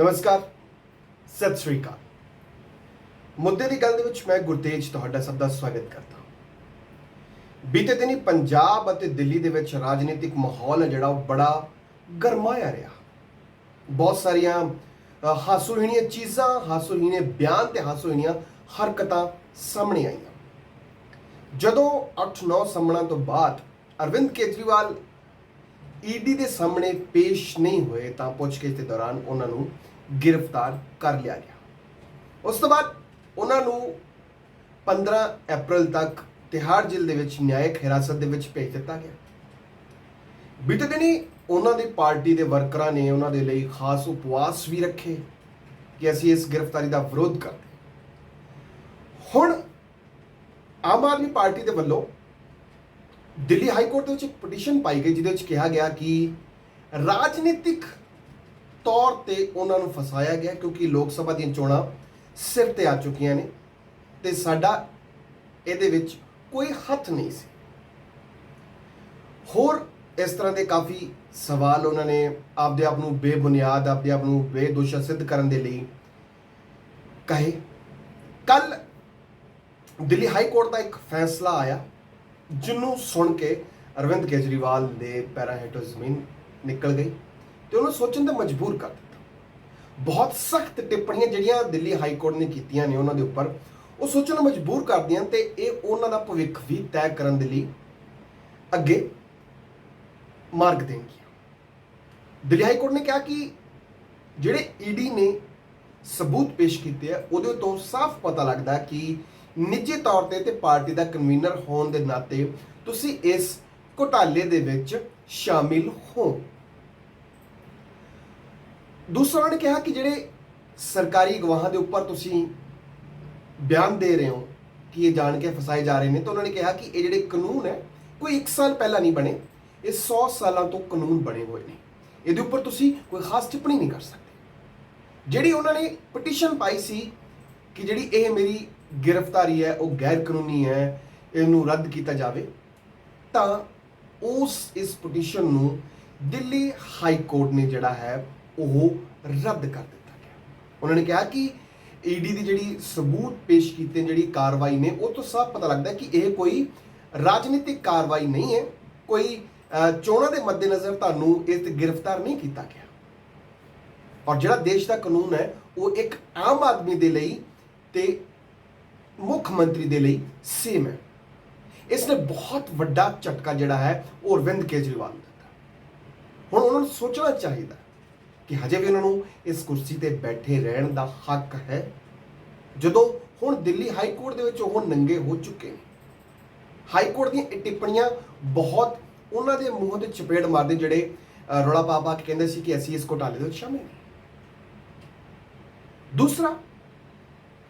ਨਮਸਕਾਰ ਸਤਿ ਸ੍ਰੀ ਅਕਾਲ। ਮੁੱਦੇ ਦੀ ਗੱਲ ਦੇ ਵਿੱਚ ਮੈਂ ਗੁਰਤੇਜ ਤੁਹਾਡਾ ਸਭ ਦਾ ਸਵਾਗਤ ਕਰਦਾ ਹਾਂ। ਬੀਤੇ ਦਿਨੀ ਪੰਜਾਬ ਅਤੇ ਦਿੱਲੀ ਦੇ ਵਿੱਚ ਰਾਜਨੀਤਿਕ ਮਾਹੌਲ ਹੈ ਜਿਹੜਾ ਉਹ ਬੜਾ ਗਰਮਾਇਆ ਰਿਹਾ। ਬਹੁਤ ਸਾਰੀਆਂ ਅ, ਹਾਸੋਹੀਣੀਆਂ ਚੀਜ਼ਾਂ ਹਾਸੋਹੀਣੇ ਬਿਆਨ ਤੇ ਹਾਸੋਹੀਣੀਆਂ ਹਰਕਤਾਂ ਸਾਹਮਣੇ ਆਈਆਂ। ਜਦੋਂ 8-9 ਸਾਹਮਣਾ ਤੋਂ ਬਾਅਦ ਅਰਵਿੰਦ ਕੇਜਰੀਵਾਲ ਈਡੀ ਦੇ ਸਾਹਮਣੇ ਪੇਸ਼ ਨਹੀਂ ਹੋਏ ਤਾਂ ਪੁੱਛਗਿੱਛ ਦੇ ਦੌਰਾਨ ਉਹਨਾਂ ਨੂੰ ਗ੍ਰਿਫਤਾਰ ਕਰ ਲਿਆ ਗਿਆ। ਉਸ ਤੋਂ ਬਾਅਦ ਉਹਨਾਂ ਨੂੰ 15 ਅਪ੍ਰੈਲ ਤੱਕ ਤਿਹਾੜ ਜੇਲ੍ਹ ਦੇ ਵਿੱਚ ਨਿਆਇਕ ਹਿਰਾਸਤ ਦੇ ਵਿੱਚ ਭੇਜ ਦਿੱਤਾ ਗਿਆ। ਬੀਤੇ ਦਿਨੀ ਉਹਨਾਂ ਦੀ ਪਾਰਟੀ ਦੇ ਵਰਕਰਾਂ ਨੇ ਉਹਨਾਂ ਦੇ ਲਈ ਖਾਸ ਉਪਵਾਸ ਵੀ ਰੱਖੇ ਕਿ ਅਸੀਂ ਇਸ ਗ੍ਰਿਫਤਾਰੀ ਦਾ ਵਿਰੋਧ ਕਰਦੇ ਹੁਣ ਆਮ ਆਦਮੀ ਪਾਰਟੀ ਦੇ ਵੱਲੋਂ ਦਿੱਲੀ ਹਾਈ ਕੋਰਟ ਦੇ ਵਿੱਚ ਇੱਕ ਪਟੀਸ਼ਨ ਪਾਈ ਗਈ, ਜਿਹਦੇ ਵਿੱਚ ਕਿਹਾ ਗਿਆ ਕਿ ਰਾਜਨੀਤਿਕ ਤੌਰ ਤੇ ਉਹਨਾਂ ਨੂੰ ਫਸਾਇਆ ਗਿਆ ਕਿਉਂਕਿ ਲੋਕ ਸਭਾ ਦੀਆਂ ਚੋਣਾਂ ਸਿਰ ਤੇ ਆ ਚੁੱਕੀਆਂ ਨੇ ਤੇ ਸਾਡਾ ਇਹਦੇ ਵਿੱਚ ਕੋਈ ਹੱਥ ਨਹੀਂ ਸੀ। ਹੋਰ ਇਸ ਤਰ੍ਹਾਂ ਦੇ ਕਾਫੀ ਸਵਾਲ ਉਹਨਾਂ ਨੇ ਆਪਦੇ ਆਪ ਨੂੰ ਬੇਬੁਨਿਆਦ, ਆਪਦੇ ਆਪ ਨੂੰ ਬੇਦੋਸ਼ਾ ਸਿੱਧ ਕਰਨ ਦੇ ਲਈ ਕਹੇ। ਕੱਲ ਦਿੱਲੀ ਹਾਈ ਕੋਰਟ ਦਾ ਇੱਕ ਫੈਸਲਾ ਆਇਆ ਜਿਹਨੂੰ ਸੁਣ ਕੇ ਅਰਵਿੰਦ ਕੇਜਰੀਵਾਲ ਦੇ ਪੈਰਾਂ ਹੇਠੋਂ ਜ਼ਮੀਨ ਨਿਕਲ ਗਈ ਤੇ ਉਹਨੂੰ ਸੋਚਣ ਤੇ ਮਜਬੂਰ ਕਰ ਦਿੱਤਾ। ਬਹੁਤ ਸਖਤ ਟਿੱਪਣੀਆਂ ਜਿਹੜੀਆਂ ਦਿੱਲੀ ਹਾਈ ਕੋਰਟ ਨੇ ਕੀਤੀਆਂ ਨੇ ਉਹਨਾਂ ਦੇ ਉੱਪਰ, ਉਹ ਸੋਚਣ ਨੂੰ ਮਜਬੂਰ ਕਰਦੀਆਂ ਤੇ ਇਹ ਉਹਨਾਂ ਦਾ ਭਵਿੱਖ ਵੀ ਤੈਅ ਕਰਨ ਦੇ ਲਈ ਅੱਗੇ ਮਾਰਗ ਦੇਣਗੀਆਂ। ਦਿੱਲੀ ਹਾਈ ਕੋਰਟ ਨੇ ਕਿਹਾ ਕਿ ਜਿਹੜੇ ਈਡੀ ਨੇ ਸਬੂਤ ਪੇਸ਼ ਕੀਤੇ ਆ, ਉਹਦੇ ਤੋਂ ਸਾਫ਼ ਪਤਾ ਲੱਗਦਾ ਕਿ ਨਿੱਜੀ ਤੌਰ ਤੇ ਤੇ ਪਾਰਟੀ ਦਾ ਕਨਵੀਨਰ ਹੋਣ ਦੇ ਨਾਤੇ ਤੁਸੀਂ ਇਸ ਘੁਟਾਲੇ ਦੇ ਵਿੱਚ ਸ਼ਾਮਿਲ ਹੋ। ਦੂਸਰਾ ਨੇ ਕਿਹਾ ਕਿ ਜਿਹੜੇ ਸਰਕਾਰੀ ਗਵਾਹਾਂ ਦੇ ਉੱਪਰ ਤੁਸੀਂ ਬਿਆਨ ਦੇ ਰਹੇ ਹੋ ਕਿ ਇਹ ਜਾਣ ਕੇ ਫਸਾਏ ਜਾ ਰਹੇ ਨੇ, ਤਾਂ ਉਹਨਾਂ ਨੇ ਕਿਹਾ ਕਿ ਇਹ ਜਿਹੜੇ ਕਾਨੂੰਨ ਹੈ, ਕੋਈ 1 ਸਾਲ ਪਹਿਲਾਂ ਨਹੀਂ ਬਣੇ, ਇਹ 100 ਸਾਲਾਂ ਤੋਂ ਕਾਨੂੰਨ ਬਣੇ ਹੋਏ ਨੇ। ਇਹਦੇ ਉੱਪਰ ਤੁਸੀਂ ਕੋਈ ਖਾਸ ਟਿੱਪਣੀ ਨਹੀਂ ਕਰ ਸਕਦੇ। ਜਿਹੜੀ ਉਹਨਾਂ ਨੇ ਪਟੀਸ਼ਨ ਪਾਈ ਸੀ ਕਿ ਜਿਹੜੀ ਇਹ ਮੇਰੀ ਗ੍ਰਿਫਤਾਰੀ ਹੈ, ਉਹ ਗੈਰ ਕਾਨੂੰਨੀ ਹੈ, ਇਹਨੂੰ ਰੱਦ ਕੀਤਾ ਜਾਵੇ, ਤਾਂ ਉਸ, ਇਸ ਪਟੀਸ਼ਨ ਨੂੰ ਦਿੱਲੀ ਹਾਈ ਕੋਰਟ ਨੇ ਜਿਹੜਾ ਹੈ, ਉਹ ਰੱਦ ਕਰ ਦਿੱਤਾ ਗਿਆ। ਉਹਨਾਂ ਨੇ ਕਿਹਾ ਕਿ ਈਡੀ ਦੀ ਜਿਹੜੀ ਸਬੂਤ ਪੇਸ਼ ਕੀਤੇ ਜਿਹੜੀ ਕਾਰਵਾਈ ਨੇ, ਉਹ ਤੋਂ ਸਾਫ਼ ਪਤਾ ਲੱਗਦਾ ਕਿ ਇਹ ਕੋਈ ਰਾਜਨੀਤਿਕ ਕਾਰਵਾਈ ਨਹੀਂ ਹੈ, ਕੋਈ ਚੋਣਾਂ ਦੇ ਮੱਦੇਨਜ਼ਰ ਤੁਹਾਨੂੰ ਇਸ ਤੇ ਗ੍ਰਿਫਤਾਰ ਨਹੀਂ ਕੀਤਾ ਗਿਆ। ਔਰ ਜਿਹੜਾ ਦੇਸ਼ ਦਾ ਕਾਨੂੰਨ ਹੈ, ਉਹ ਇੱਕ ਆਮ ਆਦਮੀ ਦੇ ਲਈ ਤੇ ਮੁੱਖ ਮੰਤਰੀ ਦੇ ਲਈ ਸੇਮ ਹੈ। ਇਸ ਨੇ ਬਹੁਤ ਵੱਡਾ ਝਟਕਾ ਜਿਹੜਾ ਹੈ, ਉਹ ਅਰਵਿੰਦ ਕੇਜਰੀਵਾਲ ਨੂੰ ਦਿੱਤਾ। ਹੁਣ ਉਹਨਾਂ ਨੂੰ ਸੋਚਣਾ ਚਾਹੀਦਾ ਕਿ ਹਜੇ ਵੀ ਉਹਨਾਂ ਨੂੰ ਇਸ ਕੁਰਸੀ ਤੇ ਬੈਠੇ ਰਹਿਣ ਦਾ ਹੱਕ ਹੈ। ਜਦੋਂ ਹੁਣ ਦਿੱਲੀ ਹਾਈ ਕੋਰਟ ਦੇ ਵਿੱਚ ਉਹ ਨੰਗੇ ਹੋ ਚੁੱਕੇ ਨੇ। ਹਾਈ ਕੋਰਟ ਦੀਆਂ ਇਹ ਟਿੱਪਣੀਆਂ ਬਹੁਤ ਉਹਨਾਂ ਦੇ ਮੂੰਹ ਤੇ ਚਪੇੜ ਮਾਰਦੇ ਜਿਹੜੇ ਰੌਲਾ ਪਾ ਪਾ ਕੇ ਕਹਿੰਦੇ ਸੀ ਕਿ ਅਸੀਂ ਇਸ ਘੋਟਾਲੇ ਦੇ ਵਿੱਚ ਸ਼ਾਮਿਲ ਨਹੀਂ ਦੂਸਰਾ,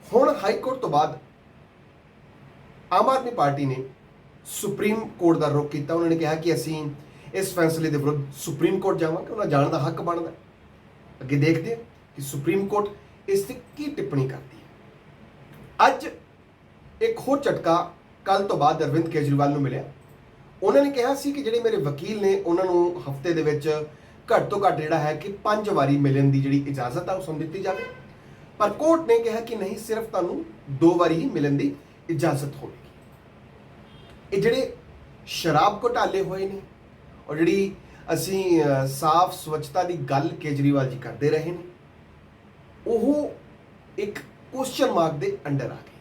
ਹੁਣ ਹਾਈ ਕੋਰਟ ਤੋਂ ਬਾਅਦ ਆਮ ਆਦਮੀ ਪਾਰਟੀ ਨੇ ਸੁਪਰੀਮ ਕੋਰਟ ਦਾ ਰੁਖ ਕੀਤਾ। ਉਹਨਾਂ ਨੇ ਕਿਹਾ ਕਿ ਅਸੀਂ ਇਸ ਫੈਸਲੇ ਦੇ ਵਿਰੁੱਧ ਸੁਪਰੀਮ ਕੋਰਟ ਜਾਵਾਂਗੇ। ਉਹਨਾਂ ਜਾਣ ਦਾ ਹੱਕ ਬਣਦਾ। ਅੱਗੇ ਦੇਖਦੇ ਹਾਂ ਕਿ ਸੁਪਰੀਮ ਕੋਰਟ ਇਸ ਤੇ ਕੀ ਟਿੱਪਣੀ ਕਰਦੀ ਹੈ। ਅੱਜ ਇੱਕ ਹੋਰ ਝਟਕਾ ਕੱਲ ਤੋਂ ਬਾਅਦ ਅਰਵਿੰਦ ਕੇਜਰੀਵਾਲ ਨੂੰ ਮਿਲਿਆ। ਉਹਨਾਂ ਨੇ ਕਿਹਾ ਸੀ ਕਿ ਜਿਹੜੇ ਮੇਰੇ ਵਕੀਲ ਨੇ, ਉਹਨਾਂ ਨੂੰ ਹਫ਼ਤੇ ਦੇ ਵਿੱਚ ਘੱਟ ਤੋਂ ਘੱਟ ਜਿਹੜਾ ਹੈ ਕਿ ਪੰਜ ਵਾਰੀ ਮਿਲਣ ਦੀ ਜਿਹੜੀ ਇਜਾਜ਼ਤ ਆ, ਉਹ ਸਾਨੂੰ ਦਿੱਤੀ ਜਾਵੇ। ਪਰ ਕੋਰਟ ਨੇ ਕਿਹਾ ਕਿ ਨਹੀਂ, ਸਿਰਫ ਤੁਹਾਨੂੰ ਦੋ ਵਾਰੀ ਹੀ ਮਿਲਣ ਦੀ ਇਜਾਜ਼ਤ ਹੋਵੇ। ਇਹ ਜਿਹੜੇ ਸ਼ਰਾਬ ਘੁਟਾਲੇ ਹੋਏ ਨੇ ਔਰ ਜਿਹੜੀ ਅਸੀਂ ਸਾਫ਼ ਸਵੱਛਤਾ ਦੀ ਗੱਲ ਕੇਜਰੀਵਾਲ ਜੀ ਕਰਦੇ ਰਹੇ ਨੇ, ਉਹ ਇੱਕ ਕੁਐਸਚਨ ਮਾਰਕ ਦੇ ਅੰਡਰ ਆ ਗਈ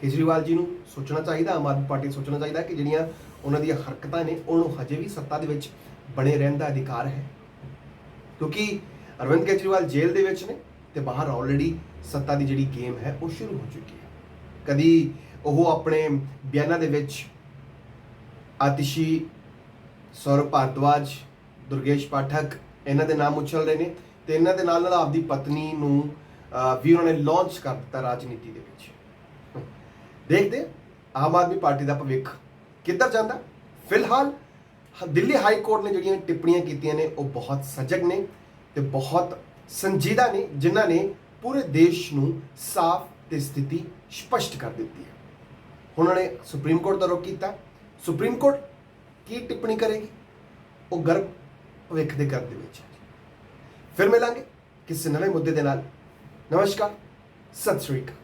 ਕੇਜਰੀਵਾਲ ਜੀ ਨੂੰ ਸੋਚਣਾ ਚਾਹੀਦਾ, ਆਮ ਆਦਮੀ ਪਾਰਟੀ ਨੂੰ ਸੋਚਣਾ ਚਾਹੀਦਾ ਕਿ ਜਿਹੜੀਆਂ ਉਹਨਾਂ ਦੀਆਂ ਹਰਕਤਾਂ ਨੇ, ਉਹਨੂੰ ਹਜੇ ਵੀ ਸੱਤਾ ਦੇ ਵਿੱਚ ਬਣੇ ਰਹਿਣ ਦਾ ਅਧਿਕਾਰ ਹੈ। ਕਿਉਂਕਿ ਅਰਵਿੰਦ ਕੇਜਰੀਵਾਲ ਜੇਲ੍ਹ ਦੇ ਵਿੱਚ ਨੇ ਤੇ ਬਾਹਰ ਆਲਰੇਡੀ ਸੱਤਾ ਦੀ ਜਿਹੜੀ ਗੇਮ ਹੈ, ਉਹ ਸ਼ੁਰੂ ਹੋ ਚੁੱਕੀ ਹੈ। ਕਦੀ ਉਹ ਆਪਣੇ ਬਿਆਨਾਂ ਦੇ ਵਿੱਚ ਆਤਿਸ਼ੀ ਸੌਰਵ ਭਾਰਦਵਾਜ, ਦੁਰਗੇਸ਼ ਪਾਠਕ, ਇਹਨਾਂ ਦੇ ਨਾਮ ਉਛਲ ਰਹੇ ਨੇ ਤੇ ਇਹਨਾਂ ਦੇ ਨਾਲ ਨਾਲ ਆਪਦੀ ਪਤਨੀ ਨੂੰ ਵੀ ਉਹਨਾਂ ਨੇ ਲਾਂਚ ਕਰ ਦਿੱਤਾ ਰਾਜਨੀਤੀ ਦੇ ਵਿੱਚ। ਦੇਖਦੇ ਆਮ ਆਦਮੀ ਪਾਰਟੀ ਦਾ ਭਵਿੱਖ ਕਿੱਧਰ ਜਾਂਦਾ? ਫਿਲਹਾਲ ਦਿੱਲੀ ਹਾਈ ਕੋਰਟ ਨੇ ਜਿਹੜੀਆਂ ਟਿੱਪਣੀਆਂ ਕੀਤੀਆਂ ਨੇ, ਉਹ ਬਹੁਤ ਸਜਗ ਨੇ ਤੇ ਬਹੁਤ ਸੰਜੀਦਾ ਨੇ, ਜਿਨ੍ਹਾਂ ਨੇ ਪੂਰੇ ਦੇਸ਼ ਨੂੰ ਸਾਫ਼ ਤੇ ਸਥਿਤੀ ਸਪਸ਼ਟ ਕਰ ਦਿੱਤੀ ਹੈ। ਉਹਨਾਂ ਨੇ ਸੁਪਰੀਮ ਕੋਰਟ ਦਾ ਰੁਖ ਕੀਤਾ। ਸੁਪਰੀਮ ਕੋਰਟ ਕੀ ਟਿੱਪਣੀ ਕਰੇਗੀ? ਉਹ ਗਰਭ ਭਵਿੱਖ ਦੇ ਘਰ ਦੇ ਵਿੱਚ ਫਿਰ ਮਿਲਾਂਗੇ ਕਿਸੇ ਨਵੇਂ ਮੁੱਦੇ ਦੇ ਨਾਲ। ਨਮਸਕਾਰ, ਸਤਿ ਸ੍ਰੀ ਅਕਾਲ।